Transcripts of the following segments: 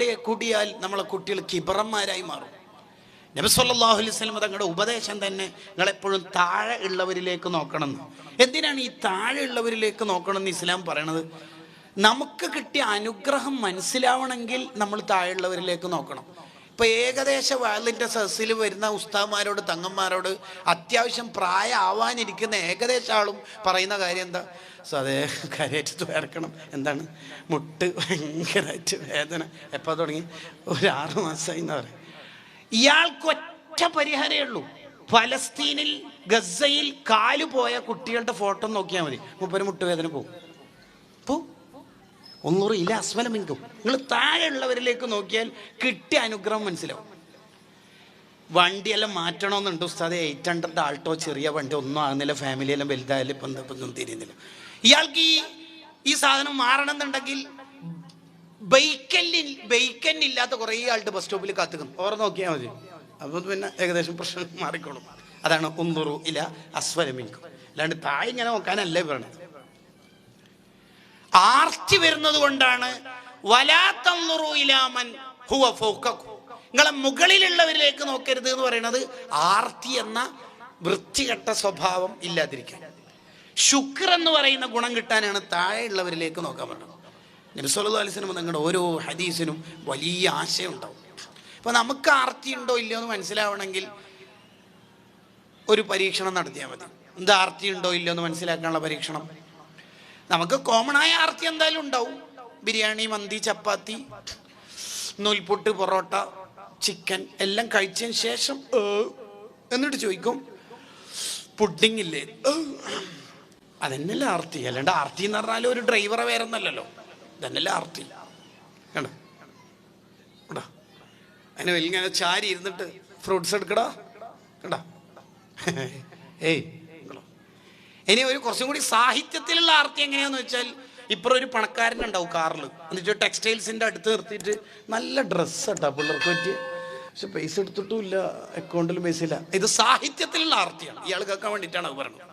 കൂടെ കൂടിയാൽ നമ്മളെ കുട്ടികൾ കിബറന്മാരായി മാറും. നബിസ്വല്ലാഹു അലൈഹി സ്വലം തങ്ങളുടെ ഉപദേശം തന്നെ നിങ്ങളെപ്പോഴും താഴെ ഉള്ളവരിലേക്ക് നോക്കണം. എന്തിനാണ് ഈ താഴെ ഉള്ളവരിലേക്ക് നോക്കണമെന്ന് ഇസ്ലാം പറയണത്? നമുക്ക് കിട്ടിയ അനുഗ്രഹം മനസ്സിലാവണമെങ്കിൽ നമ്മൾ താഴെയുള്ളവരിലേക്ക് നോക്കണം. ഇപ്പൊ ഏകദേശം വയലിന്റെ സദസ്സിൽ വരുന്ന ഉസ്താദ്മാരോട് തങ്ങന്മാരോട് അത്യാവശ്യം പ്രായമാവാനിരിക്കുന്ന ഏകദേശം ആളും പറയുന്ന കാര്യം എന്താ? സോ അതേ കാര്യമായിട്ട് വേർക്കണം എന്താണ്? മുട്ട് ഭയങ്കരമായിട്ട് വേദന. എപ്പോൾ തുടങ്ങി? ഒരു ആറ് മാസമായി എന്ന് പറയും. ഇയാൾക്ക് ഒറ്റ പരിഹാരമേ ഉള്ളൂ. ഫലസ്തീനിൽ ഗസയിൽ കാലു പോയ കുട്ടികളുടെ ഫോട്ടോ നോക്കിയാൽ മതി. മുപ്പര് മുട്ടുവേദന പോകും. പോ. ഒന്നൂറ് ഇല്ല അസ്വലമെങ്കും നിങ്ങൾ താഴെയുള്ളവരിലേക്ക് നോക്കിയാൽ കിട്ടിയ അനുഗ്രഹം മനസ്സിലാവും. വണ്ടിയെല്ലാം മാറ്റണമെന്നുണ്ട് ഉസ്താദ്. എയ്റ്റ് ഹൺഡ്രഡ് ആൾട്ടോ ചെറിയ വണ്ടി ഒന്നും ആകുന്നില്ല. ഫാമിലിയെല്ലാം വലുതായാലും ഇപ്പം ഇപ്പം തിരിയുന്നില്ല. ഇയാൾക്ക് ഈ ഈ സാധനം മാറണം എന്നുണ്ടെങ്കിൽ ബൈക്കല്ലിൽ ബൈക്കന്നില്ലാത്ത കുറേ ആളുടെ ബസ് സ്റ്റോപ്പിൽ കാത്തുക്കുന്നു. ഓർ നോക്കിയാൽ മതി. അപ്പോൾ പിന്നെ ഏകദേശം പ്രശ്നം മാറിക്കോളും. അതാണ് ഒന്നുറു ഇല്ല അസ്വലമിക്കും അല്ലാണ്ട് താഴെ ഇങ്ങനെ നോക്കാനല്ലേ പറയണത് ആർത്തി വരുന്നത് കൊണ്ടാണ് വലാത്തന്നുറൂയിലാമൻ ഹുവ ഫോക്കു നിങ്ങളെ മുകളിലുള്ളവരിലേക്ക് നോക്കരുത് എന്ന് പറയുന്നത് ആർത്തി എന്ന വൃത്തികെട്ട സ്വഭാവം ഇല്ലാതിരിക്കാൻ. ശുക്ർ എന്ന് പറയുന്ന ഗുണം കിട്ടാനാണ് താഴെയുള്ളവരിലേക്ക് നോക്കാൻ പറഞ്ഞത്. നബിസ്വല്ലാ അലിസ്ലം നിങ്ങളുടെ ഓരോ ഹദീസിനും വലിയ ആശയം ഉണ്ടാവും. അപ്പോൾ നമുക്ക് ആർത്തി ഉണ്ടോ ഇല്ലയോ എന്ന് മനസ്സിലാവണമെങ്കിൽ ഒരു പരീക്ഷണം നടത്തിയാൽ മതി. എന്താ ആർത്തി ഉണ്ടോ ഇല്ലയോ എന്ന് മനസ്സിലാക്കാനുള്ള പരീക്ഷണം? നമുക്ക് കോമൺ ആയ ആർത്തി എന്തായാലും ഉണ്ടാവും. ബിരിയാണി മന്തി ചപ്പാത്തി നൂൽപുട്ട് പൊറോട്ട ചിക്കൻ എല്ലാം കഴിച്ചതിന് ശേഷം എന്നിട്ട് ചോദിക്കും പുഡിംഗ് ഇല്ലേ? അതെന്നല്ലേ ആർത്തി. അല്ലാണ്ട് ആർത്തി എന്ന് പറഞ്ഞാൽ ഒരു ഡ്രൈവറെ വേറെ ഒന്നല്ലല്ലോ ഇതന്നല്ലേ ആർത്തി. കണ്ടോ? കണ്ടോ? അതിന് വലിയ ചാരി ഇരുന്നിട്ട് ഫ്രൂട്ട്സ് എടുക്കടാ. കണ്ടോ? ഏയ് ഇനി ഒരു കുറച്ചും കൂടി സാഹിത്യത്തിലുള്ള ആർത്തി എങ്ങനെയാന്ന് വെച്ചാൽ ഇപ്പുറം ഒരു പണക്കാരൻ ഉണ്ടാവും കാറിൽ എന്നിട്ട് ടെക്സ്റ്റൈൽസിന്റെ അടുത്ത് നിർത്തിയിട്ട് നല്ല ഡ്രസ്സ് കേട്ടോ പിള്ളേർക്ക് പറ്റിയ. പക്ഷെ പൈസ എടുത്തിട്ടും ഇല്ല അക്കൗണ്ടിൽ പൈസ ഇല്ല. ഇത് സാഹിത്യത്തിലുള്ള ആർത്തിയാണ്. ഇയാൾ കേൾക്കാൻ വേണ്ടിയിട്ടാണ് അത് പറഞ്ഞത്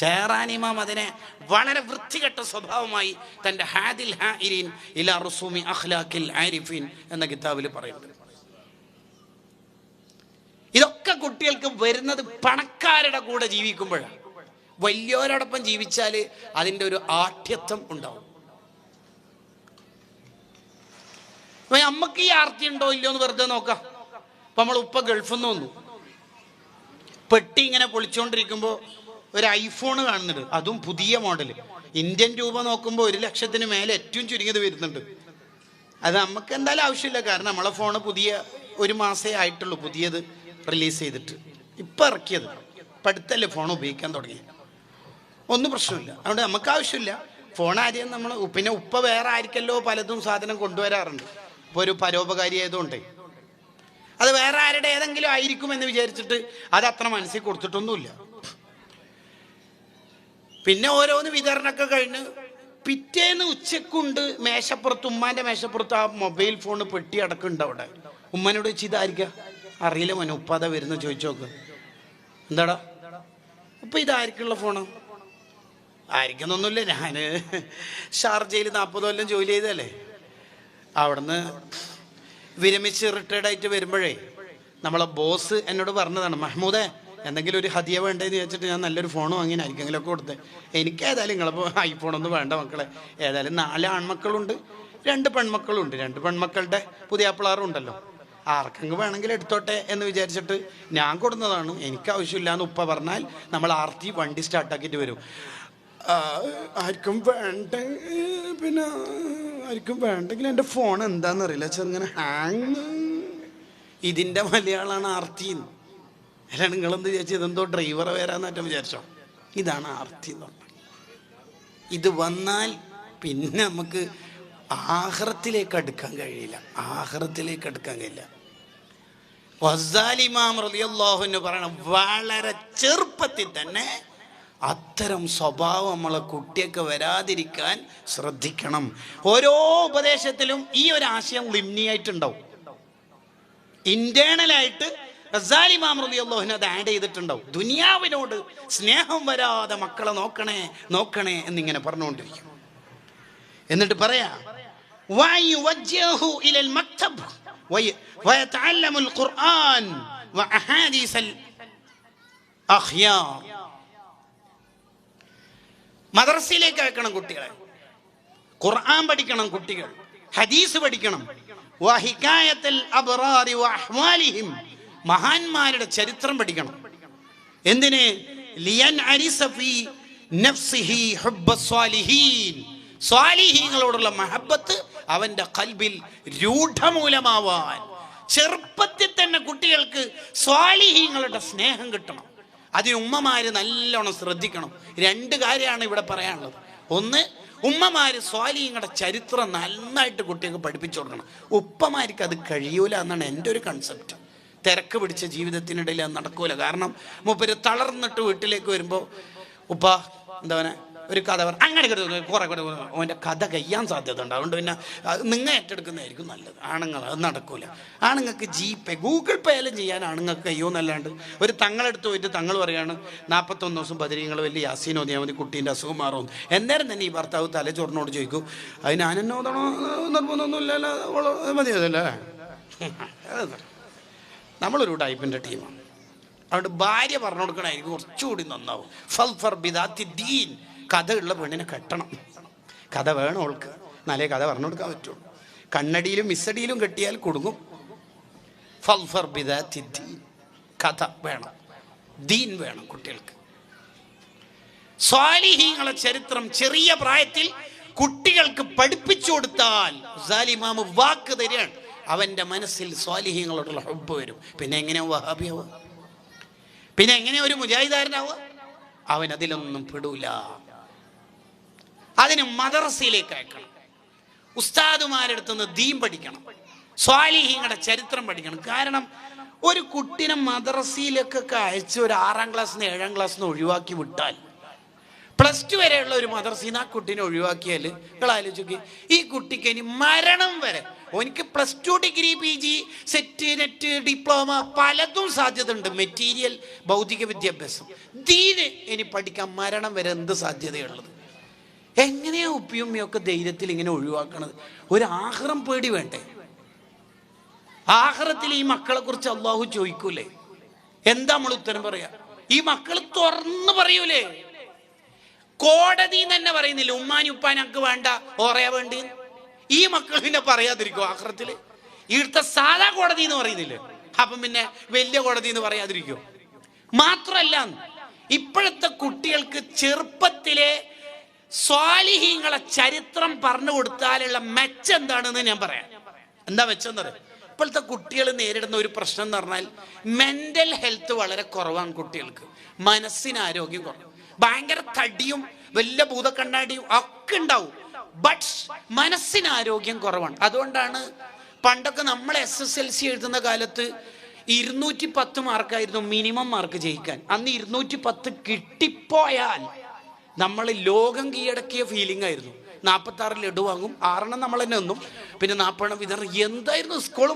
ഷെഹറാനിമാം അതിനെ വളരെ വൃത്തികെട്ട സ്വഭാവമായി തന്റെ ഹാദിൽ ഹാഇരീൻ ഇലാ റുസൂമി അഖ്ലാഖിൽ ആരിഫിൻ എന്ന കിതാബിൽ പറയുന്നുണ്ട് ഇതൊക്കെ കുട്ടികൾക്ക് വരുന്നത് പണക്കാരുടെ കൂടെ ജീവിക്കുമ്പോഴാണ് വലിയവരോടൊപ്പം ജീവിച്ചാൽ അതിന്റെ ഒരു ആഠ്യത്വം ഉണ്ടാവും. അമ്മയ്ക്ക് ഈ ആർത്തി ഉണ്ടോ ഇല്ലയോ എന്ന് വെറുതെ നോക്കാം. അപ്പൊ നമ്മൾ ഉപ്പ ഗൾഫിൽ നിന്ന് വന്നു. പെട്ടി ഇങ്ങനെ പൊളിച്ചുകൊണ്ടിരിക്കുമ്പോൾ ഒരു ഐഫോൺ കാണുന്നുണ്ട്. അതും പുതിയ മോഡൽ ഇന്ത്യൻ രൂപ നോക്കുമ്പോൾ ഒരു ലക്ഷത്തിന് മേലെ ഏറ്റവും ചുരുങ്ങിയത് വരുന്നുണ്ട്. അത് നമുക്ക് എന്തായാലും ആവശ്യമില്ല. കാരണം നമ്മളെ ഫോണ് പുതിയ ഒരു മാസേ ആയിട്ടുള്ളൂ പുതിയത് റിലീസ് ചെയ്തിട്ട്. ഇപ്പം ഇറക്കിയത്. ഇപ്പം അടുത്തല്ലേ ഫോൺ ഉപയോഗിക്കാൻ തുടങ്ങി ഒന്നും പ്രശ്നമില്ല. അതുകൊണ്ട് നമുക്ക് ആവശ്യമില്ല. ഫോൺ ആരെയും നമ്മൾ പിന്നെ ഉപ്പ വേറെ ആയിരിക്കല്ലോ പലതും സാധനം കൊണ്ടുവരാറുണ്ട്. ഇപ്പോൾ ഒരു പരോപകാരി ആയതുകൊണ്ടേ. അത് വേറെ ആരുടെ ഏതെങ്കിലും ആയിരിക്കും എന്ന് വിചാരിച്ചിട്ട് അത് അത്ര മനസ്സിൽ കൊടുത്തിട്ടൊന്നുമില്ല. പിന്നെ ഓരോന്ന് വിതരണമൊക്കെ കഴിഞ്ഞ് പിറ്റേന്ന് ഉച്ചക്കുണ്ട് മേശപ്പുറത്ത് ഉമ്മാന്റെ മേശപ്പുറത്ത് ആ മൊബൈൽ ഫോൺ പെട്ടി അടക്കുന്നുണ്ട് അവിടെ. ഉമ്മനോട് വെച്ച് ഇതായിരിക്കാം? അറിയില്ല മോനെ ഉപ്പാത വരുന്ന ചോദിച്ചു നോക്ക്. എന്താടാ? ഉപ്പ ഇതായിരിക്കുള്ള ഫോണ് ആയിരിക്കുന്നൊന്നുമില്ല ഞാൻ ഷാർജയിൽ നാൽപ്പത് കൊല്ലം ജോലി ചെയ്തല്ലേ അവിടുന്ന് വിരമിച്ച് റിട്ടയർഡ് ആയിട്ട് വരുമ്പോഴേ നമ്മളെ ബോസ് എന്നോട് പറഞ്ഞതാണ് മഹ്മൂദേ എന്തെങ്കിലും ഒരു ഹതിയ വേണ്ടതെന്ന് ചോദിച്ചിട്ട് ഞാൻ നല്ലൊരു ഫോൺ വാങ്ങി ആയിരിക്കെങ്കിലൊക്കെ കൊടുത്തത് എനിക്ക് ഏതായാലും നിങ്ങളിപ്പോൾ ഐഫോണൊന്നും വേണ്ട മക്കളെ. ഏതായാലും നാല് ആൺമക്കളുണ്ട് രണ്ട് പെൺമക്കളുണ്ട്. രണ്ട് പെൺമക്കളുടെ പുതിയ ഉണ്ടല്ലോ ആർക്കെങ്കിലും വേണമെങ്കിൽ എടുത്തോട്ടെ എന്ന് വിചാരിച്ചിട്ട് ഞാൻ കൊടുന്നതാണ്. എനിക്ക് ആവശ്യമില്ല എന്ന് ഉപ്പ പറഞ്ഞാൽ നമ്മൾ ആർത്തി വണ്ടി സ്റ്റാർട്ടാക്കിയിട്ട് വരും. ആർക്കും വേണ്ട പിന്നെ ആർക്കും വേണ്ടെങ്കിൽ എന്റെ ഫോൺ എന്താണെന്നറിയില്ല ചെറുങ്ങനെ ഹാങ്. ഇതിന്റെ മലയാളമാണ് ആർത്തി എന്ന്. അല്ല നിങ്ങളെന്ത് വിചാരിച്ചു? ഇതെന്തോ ഡ്രൈവറെ വരാന്നറ്റം വിചാരിച്ചോ? ഇതാണ് ആർത്തി എന്ന് പറഞ്ഞത്. ഇത് വന്നാൽ പിന്നെ നമുക്ക് ആഹ്റത്തിലേക്ക് അടുക്കാൻ കഴിയില്ല. ആഹ്റത്തിലേക്ക് അടുക്കാൻ കഴിയില്ല. വസാലിമാം റളിയല്ലാഹുവിന് പറയണം വളരെ ചെറുപ്പത്തിൽ തന്നെ അത്തരം സ്വഭാവം നമ്മളെ കുട്ടിയൊക്കെ വരാതിരിക്കാൻ ശ്രദ്ധിക്കണം ഓരോ ഉപദേശത്തിലും ഈ ഒരു ആശയം ലിമ്നിയായിട്ടുണ്ടാവും ഇന്റേണലായിട്ട് റസാലിമാം റളിയല്ലാഹുവിന് അത് ആഡ് ചെയ്തിട്ടുണ്ടാവും ദുനിയാവിനോട് സ്നേഹം വരാതെ മക്കളെ നോക്കണേ നോക്കണേ എന്നിങ്ങനെ പറഞ്ഞുകൊണ്ടിരിക്കും എന്നിട്ട് പറയാ وأن يوجهه إلى المكتب وي- ويتعلم القرآن وأحاديث الأخيار മദ്രസയിലേക്ക് അയക്കണം കുട്ടികളെ. ഖുർആൻ പഠിക്കണം കുട്ടികൾ. ഹദീസ് പഠിക്കണം. മഹാന്മാരുടെ ചരിത്രം പഠിക്കണം. എന്തിന്? ലിയൻ അരിസഫി നഫ്സിഹി ഹുബ്ബ സ്വാലിഹീൻ. സ്വാലിഹീങ്ങളോടുള്ള മഹബത്ത് അവന്റെ കൽബിൽ രൂഢമൂലമാവാൻ. ചെറുപ്പത്തിൽ തന്നെ കുട്ടികൾക്ക് സ്വാലിഹീങ്ങളുടെ സ്നേഹം കിട്ടണം. അതിന് ഉമ്മമാര് നല്ലോണം ശ്രദ്ധിക്കണം. രണ്ട് കാര്യമാണ് ഇവിടെ പറയാനുള്ളത്. ഒന്ന് ഉമ്മമാര് സ്വാലിങ്ങളുടെ ചരിത്രം നന്നായിട്ട് കുട്ടികൾക്ക് പഠിപ്പിച്ചു കൊടുക്കണം. ഉപ്പമാർക്ക് അത് കഴിയൂല എന്നാണ് എന്റെ ഒരു കൺസെപ്റ്റ് തിരക്ക് പിടിച്ച ജീവിതത്തിനിടയിൽ അത് നടക്കൂല. കാരണം മുപ്പര് തളർന്നിട്ട് വീട്ടിലേക്ക് വരുമ്പോൾ ഉപ്പ എന്താ പറയുക ഒരു കഥ പറ അങ്ങനെ കുറെ കൂടെ അവന്റെ കഥ കയ്യാൻ സാധ്യത ഉണ്ട് അതുകൊണ്ട് പിന്നെ നിങ്ങൾ ഏറ്റെടുക്കുന്നതായിരിക്കും നല്ലത്. ആണുങ്ങൾ അത് നടക്കൂല. ആണുങ്ങൾക്ക് ജി പേ ഗൂഗിൾ പേയിലും ചെയ്യാൻ ആണുങ്ങൾക്ക് കഴിയോ എന്നല്ലാണ്ട് ഒരു തങ്ങളെടുത്ത് പോയിട്ട് തങ്ങൾ പറയാണ് നാൽപ്പത്തൊന്ന് ദിവസം പതിനീങ്ങൾ വലിയ യാസീൻ ഓതിയാൽ മതി കുട്ടീന്റെ അസുഖം മാറും. എന്നേരം തന്നെ ഈ ഭർത്താവ് തലച്ചോറിനോട് ചോദിക്കും അത് ഞാൻ എന്നെ ഓതണോ നിർബന്ധമൊന്നുമില്ലല്ലോ മതി നമ്മളൊരു ടൈപ്പിന്റെ ടീമാണ്. അതുകൊണ്ട് ഭാര്യ പറഞ്ഞു കൊടുക്കണമായിരിക്കും കുറച്ചുകൂടി നന്നാവും. ഫൽ ഫർ ബിദാത്തി ദീൻ. കഥയുള്ള പെണ്ണിനെ കെട്ടണം. കഥ വേണം ഓൾക്ക് എന്നാലേ കഥ പറഞ്ഞു കൊടുക്കാൻ പറ്റുള്ളൂ. കണ്ണടിയിലും മിസ്സടിയിലും കെട്ടിയാൽ കുടുങ്ങും. ഫൽഫർ ബിദ തിദ്ദീൻ. കഥ വേണം. ദീൻ വേണം കുട്ടികൾക്ക്. സ്വാലിഹീങ്ങളെ ചരിത്രം ചെറിയ പ്രായത്തിൽ കുട്ടികൾക്ക് പഠിപ്പിച്ചു കൊടുത്താൽ സാലിമാമ് വാക്ക് തരികയാണ്. അവന്റെ മനസ്സിൽ സ്വാലിഹീങ്ങളോടുള്ള ഹബ്ബ് വരും. പിന്നെ എങ്ങനെയാ വഹാബിയാവുക പിന്നെ എങ്ങനെ ഒരു മുജാഹിദാരനാവുക? അവൻ അതിലൊന്നും പെടൂല. അതിന് മദർസയിലേക്ക് അയക്കണം. ഉസ്താദുമാരെടുത്ത് നിന്ന് ദീൻ പഠിക്കണം. സ്വാലിഹീങ്ങളുടെ ചരിത്രം പഠിക്കണം. കാരണം ഒരു കുട്ടിനെ മദ്രസയിലേക്കൊക്കെ അയച്ച് ഒരു ആറാം ക്ലാസ് നിന്ന് ഏഴാം ക്ലാസ് നിന്ന് ഒഴിവാക്കി വിട്ടാൽ പ്ലസ് ടു വരെയുള്ള ഒരു മദർസയിൽ നിന്ന് ആ കുട്ടീനെ ഒഴിവാക്കിയാൽ നിങ്ങൾ ആലോചിക്കുക ഈ കുട്ടിക്ക് ഇനി മരണം വരെ എനിക്ക് plus two degree P G SET NET diploma പലതും സാധ്യത ഉണ്ട് മെറ്റീരിയൽ ഭൗതിക വിദ്യാഭ്യാസം. ദീന് ഇനി പഠിക്കാൻ മരണം വരെ എന്ത് സാധ്യതയുള്ളത്? എങ്ങനെയാ ഉപ്പിയുമ്മയൊക്കെ ധൈര്യത്തിൽ ഇങ്ങനെ ഒഴിവാക്കണത്? ഒരു ആഹ്റം പേടി വേണ്ടേ? ആഹ്റത്തിൽ ഈ മക്കളെ കുറിച്ച് അള്ളാഹു ചോദിക്കൂലേ? എന്താ നമ്മൾ ഉത്തരം പറയാ? ഈ മക്കൾ തുറന്നു പറയൂലേ? കോടതി തന്നെ പറയുന്നില്ല ഉമ്മാനി ഉപ്പാനക്ക് വേണ്ട ഓറയാ വേണ്ടി? ഈ മക്കൾ പിന്നെ പറയാതിരിക്കും ആഹ്റത്തിൽ ഇവിടുത്തെ സാധാ കോടതി എന്ന് പറയുന്നില്ലേ? അപ്പം പിന്നെ വലിയ കോടതി എന്ന് പറയാതിരിക്കും മാത്രല്ല ഇപ്പോഴത്തെ കുട്ടികൾക്ക് ചെറുപ്പത്തിലെ സ്വാലിഹീങ്ങളെ ചരിത്രം പറഞ്ഞു കൊടുത്താലുള്ള മെച്ചം എന്താണെന്ന് ഞാൻ പറയാം. എന്താ മെച്ചം പറയാം? ഇപ്പോഴത്തെ കുട്ടികൾ നേരിടുന്ന ഒരു പ്രശ്നം എന്ന് പറഞ്ഞാൽ മെന്റൽ ഹെൽത്ത് വളരെ കുറവാണ് കുട്ടികൾക്ക്. മനസ്സിന് ആരോഗ്യം കുറവ്. ഭയങ്കര തടിയും വലിയ ഭൂതക്കണ്ണാടിയും ഒക്കെ ഉണ്ടാവും. ബട്ട് മനസ്സിന് ആരോഗ്യം കുറവാണ്. അതുകൊണ്ടാണ് പണ്ടൊക്കെ നമ്മൾ എസ് എസ് എൽ സി എഴുതുന്ന കാലത്ത് ഇരുന്നൂറ്റി പത്ത് മാർക്കായിരുന്നു മിനിമം മാർക്ക് ജയിക്കാൻ. അന്ന് ഇരുന്നൂറ്റി പത്ത് കിട്ടിപ്പോയാൽ നമ്മൾ ലോകം കീഴടക്കിയ ഫീലിംഗ് ആയിരുന്നു. നാൽപ്പത്തി ആറ് ലഡു വാങ്ങും ആറെണ്ണം നമ്മൾ തന്നെ. ഒന്നും പിന്നെ നാൽപ്പതെണ്ണം വിതരണം. എന്തായിരുന്നു സ്കൂൾ